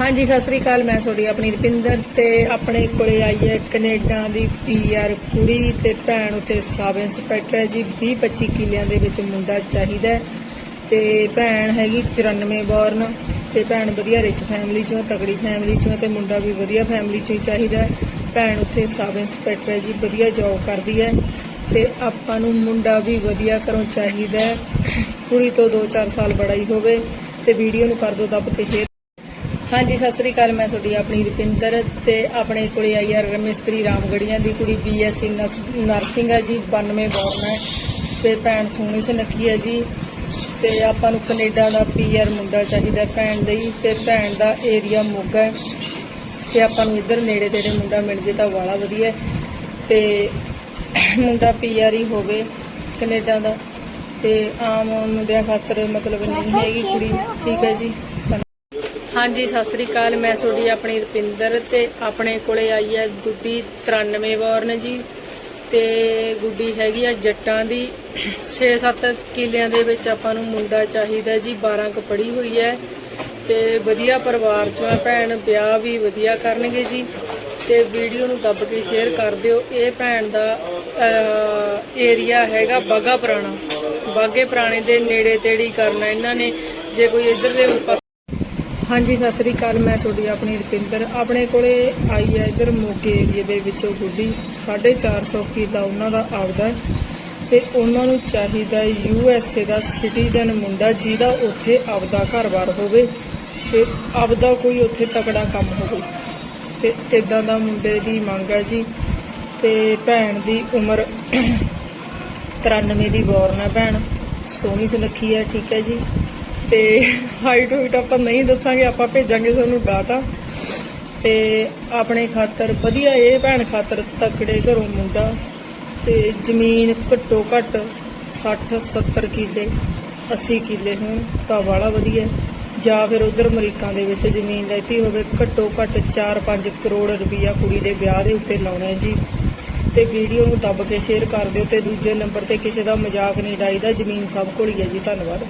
ਹਾਂਜੀ, ਸਤਿ ਸ੍ਰੀ ਅਕਾਲ। ਮੈਂ ਤੁਹਾਡੀ ਆਪਣੀ ਰੁਪਿੰਦਰ ਤੇ ਆਪਣੇ ਕੋਲੇ ਆਈ ਹੈ ਕੈਨੇਡਾ ਦੀ ਪੀਆਰ ਕੁੜੀ ਤੇ ਭੈਣ ਉਤੇ ਸਬ ਇੰਸਪੈਕਟਰ ਹੈ ਜੀ। 20 25 ਕਿਲਿਆਂ ਦੇ ਵਿੱਚ ਮੁੰਡਾ ਚਾਹੀਦਾ ਹੈ ਤੇ ਭੈਣ ਹੈਗੀ 94 ਬੋਰਨ ਤੇ ਭੈਣ ਵਧੀਆ ਰਿਚ ਫੈਮਿਲੀ ਚੋਂ ਤਗੜੀ ਫੈਮਿਲੀ ਚੋਂ ਤੇ ਮੁੰਡਾ ਵੀ ਵਧੀਆ ਫੈਮਿਲੀ ਚੋਂ ਹੀ ਚਾਹੀਦਾ ਹੈ। ਭੈਣ ਉੱਥੇ ਸਬ ਇੰਸਪੈਕਟਰ ਹੈ ਜੀ, ਵਧੀਆ ਜੌਬ ਕਰਦੀ ਹੈ ਤੇ ਆਪਾਂ ਨੂੰ ਮੁੰਡਾ ਵੀ ਵਧੀਆ ਘਰੋਂ ਚਾਹੀਦਾ ਹੈ। ਕੁੜੀ ਤੋਂ 2-4 ਸਾਲ ਬੜਾ ਹੀ ਹੋਵੇ ਤੇ ਵੀਡੀਓ ਨੂੰ ਕਰ ਦਿਓ ਦੱਬ ਕੇ ਸ਼ੇਅਰ ਹਾਂਜੀ, ਸਤਿ ਸ੍ਰੀ ਅਕਾਲ। ਮੈਂ ਤੁਹਾਡੀ ਆਪਣੀ ਰੁਪਿੰਦਰ ਤੇ ਆਪਣੇ ਕੋਲੇ ਆਈ ਹੈ ਮਿਸਤਰੀ ਰਾਮਗੜੀਆਂ ਦੀ ਕੁੜੀ ਬੀਐਸਸੀ ਨਰਸਿੰਗ ਹੈ ਜੀ 92 ਬੋਰਨ ਹੈ ਤੇ ਭੈਣ ਸੋਹਣੀ ਸੁਨੱਖੀ ਹੈ ਜੀ। ਤੇ ਆਪਾਂ ਨੂੰ ਕੈਨੇਡਾ ਦਾ ਪੀਆਰ ਮੁੰਡਾ ਚਾਹੀਦਾ ਭੈਣ ਭੈਣ ਹੀ ਤੇ ਭੈਣ ਦਾ ਏਰੀਆ ਮੋਗਾ ਹੈ। ਤੇ ਆਪਾਂ ਨੂੰ ਇੱਧਰ ਨੇੜੇ ਤੇੜੇ ਮੁੰਡਾ ਮਿਲ ਜੇ ਤਾਂ ਵਾਲਾ ਵਧੀਆ ਹੈ। ਤੇ ਮੁੰਡਾ ਪੀਆਰ ਹੀ ਹੋਵੇ ਕੈਨੇਡਾ ਦਾ। ਤੇ ਆਮ ਮੁੰਡਿਆਂ ਖਾਤਰ ਮਤਲਬ ਨਹੀਂ ਹੈਗੀ ਕੁੜੀ। ਠੀਕ ਹੈ ਜੀ। ਹਾਂਜੀ, ਸਤਿ ਸ੍ਰੀ ਅਕਾਲ। ਮੈਂ ਤੁਹਾਡੀ ਆਪਣੀ ਰੁਪਿੰਦਰ ਤੇ ਆਪਣੇ ਕੋਲੇ ਆਈ ਹੈ ਗੁੱਡੀ 93 ਵਾਰਨ ਜੀ। ਤੇ ਗੁੱਡੀ ਹੈਗੀ ਆ ਜੱਟਾਂ ਦੀ। 6-7 ਕਿਲਿਆਂ ਦੇ ਵਿੱਚ ਆਪਾਂ ਨੂੰ ਮੁੰਡਾ ਚਾਹੀਦਾ ਜੀ। 12 ਕੁ ਪੜ੍ਹੀ ਹੋਈ ਹੈ। ਤੇ ਵਧੀਆ ਪਰਿਵਾਰ ਚੋਂ ਹੈ ਭੈਣ, ਵਿਆਹ ਵੀ ਵਧੀਆ ਕਰਨਗੇ ਜੀ। ਤੇ ਵੀਡੀਓ ਨੂੰ ਦੱਬ ਕੇ ਸ਼ੇਅਰ ਕਰ ਦਿਓ। ਇਹ ਭੈਣ ਦਾ ਏਰੀਆ ਹੈਗਾ ਬਾਗਾ ਪੁਰਾਣਾ। ਬਾਗੇ ਪੁਰਾਣੇ ਦੇ ਨੇੜੇ ਤੇੜੀ ਕਰਨਾ ਇਹਨਾਂ ਨੇ। ਜੇ ਕੋਈ ਇੱਧਰਲੇ ਪਾਸੇ ਹਾਂਜੀ, ਸਤਿ ਸ੍ਰੀ ਅਕਾਲ, ਮੈਂ ਤੁਹਾਡੀ ਆਪਣੀ ਰੁਪਿੰਦਰ। ਆਪਣੇ ਕੋਲੇ ਆਈ ਹੈ ਇਧਰ ਮੋਗੇ ਏਰੀਏ ਦੇ ਵਿੱਚੋਂ ਗੁੱਡੀ। 450 ਕਿੱਲਾ ਉਹਨਾਂ ਦਾ ਆਪਦਾ ਹੈ ਤੇ ਉਹਨਾਂ ਨੂੰ ਚਾਹੀਦਾ ਯੂ ਐਸ ਏ ਦਾ ਸਿਟੀਜ਼ਨ ਮੁੰਡਾ ਜਿਹਦਾ ਉੱਥੇ ਆਪਦਾ ਘਰ-ਬਾਰ ਹੋਵੇ ਤੇ ਆਪਦਾ ਕੋਈ ਉੱਥੇ ਤਕੜਾ ਕੰਮ ਹੋਵੇ। ਤੇ ਇਦਾਂ ਦਾ ਮੁੰਡੇ ਦੀ ਮੰਗ ਹੈ ਜੀ। ਤੇ ਭੈਣ ਦੀ ਉਮਰ 93 ਦੀ ਬੋਰਨ ਹੈ ਭੈਣ। ਸੋਹਣੀ ਸੁਨੱਖੀ ਹੈ, ਠੀਕ ਹੈ ਜੀ। ਤੇ ਹਾਈਟ ਹੂਟ ਆਪਾਂ ਨਹੀਂ ਦੱਸਾਂਗੇ, ਆਪਾਂ ਭੇਜਾਂਗੇ ਤੁਹਾਨੂੰ ਡਾਟਾ ਤੇ ਆਪਣੇ ਖਾਤਰ ਵਧੀਆ ਇਹ ਭੈਣ ਖਾਤਰ ਤਕੜੇ ਘਰੋਂ ਮੁੰਡਾ ਤੇ ਜ਼ਮੀਨ ਘੱਟੋ ਘੱਟ 60 70 ਕਿੱਲੇ 80 ਕਿੱਲੇ ਹੋਣ ਤਾਂ ਵਾਲਾ ਵਧੀਆ ਜਾਂ ਫਿਰ ਉਧਰ ਅਮਰੀਕਾ ਦੇ ਵਿੱਚ ਜ਼ਮੀਨ ਲੈਤੀ ਹੋਵੇ, ਘੱਟੋ ਘੱਟ 4-5 ਕਰੋੜ ਰੁਪਈਆ ਕੁੜੀ ਦੇ ਵਿਆਹ ਦੇ ਉੱਤੇ ਲਾਉਣਾ ਜੀ। ਤੇ ਵੀਡੀਓ ਨੂੰ ਦੱਬ ਕੇ ਸ਼ੇਅਰ ਕਰ ਦਿਓ ਤੇ ਦੂਜੇ ਨੰਬਰ ਤੇ ਕਿਸੇ ਦਾ ਮਜ਼ਾਕ ਨਹੀਂ ਡਾਈਦਾ ਜ਼ਮੀਨ ਸਭ ਕੋਲ ਹੀ ਹੈ ਜੀ, ਧੰਨਵਾਦ।